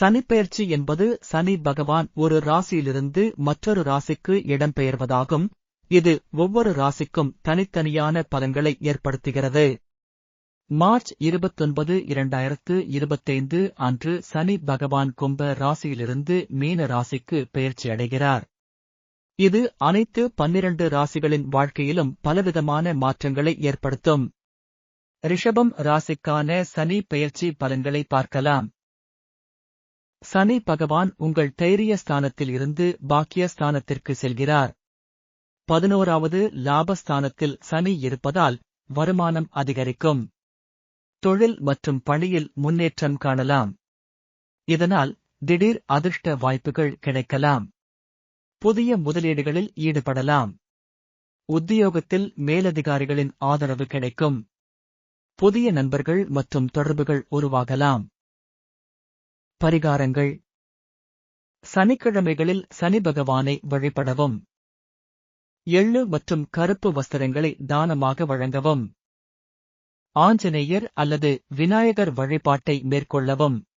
சனிப்பெயர்ச்சி என்பது சனி பகவான் ஒரு ராசியிலிருந்து மற்றொரு ராசிக்கு இடம்பெயர்வதாகும். இது ஒவ்வொரு ராசிக்கும் தனித்தனியான பலன்களை ஏற்படுத்துகிறது. மார்ச் இருபத்தொன்பது இரண்டாயிரத்து இருபத்தைந்து அன்று சனி பகவான் கும்ப ராசியிலிருந்து மீன ராசிக்கு பெயர்ச்சி அடைகிறார். இது அனைத்து பன்னிரண்டு ராசிகளின் வாழ்க்கையிலும் பலவிதமான மாற்றங்களை ஏற்படுத்தும். ரிஷபம் ராசிக்கான சனி பெயர்ச்சி பலன்களை பார்க்கலாம். சனி பகவான் உங்கள் தைரிய ஸ்தானத்தில் இருந்து பாக்கிய ஸ்தானத்திற்கு செல்கிறார். பதினோராவது லாபஸ்தானத்தில் சனி இருப்பதால் வருமானம் அதிகரிக்கும். தொழில் மற்றும் பணியில் முன்னேற்றம் காணலாம். இதனால் திடீர் அதிர்ஷ்ட வாய்ப்புகள் கிடைக்கலாம். புதிய முதலீடுகளில் ஈடுபடலாம். உத்தியோகத்தில் மேலதிகாரிகளின் ஆதரவு கிடைக்கும். புதிய நண்பர்கள் மற்றும் தொடர்புகள் உருவாகலாம். பரிகாரங்கள். சனிக்கிழமைகளில் சனி பகவானை வழிபடவும். எள்ளு மற்றும் கருப்பு வஸ்திரங்களை தானமாக வழங்கவும். ஆஞ்சநேயர் அல்லது விநாயகர் வழிபாட்டை மேற்கொள்ளவும்.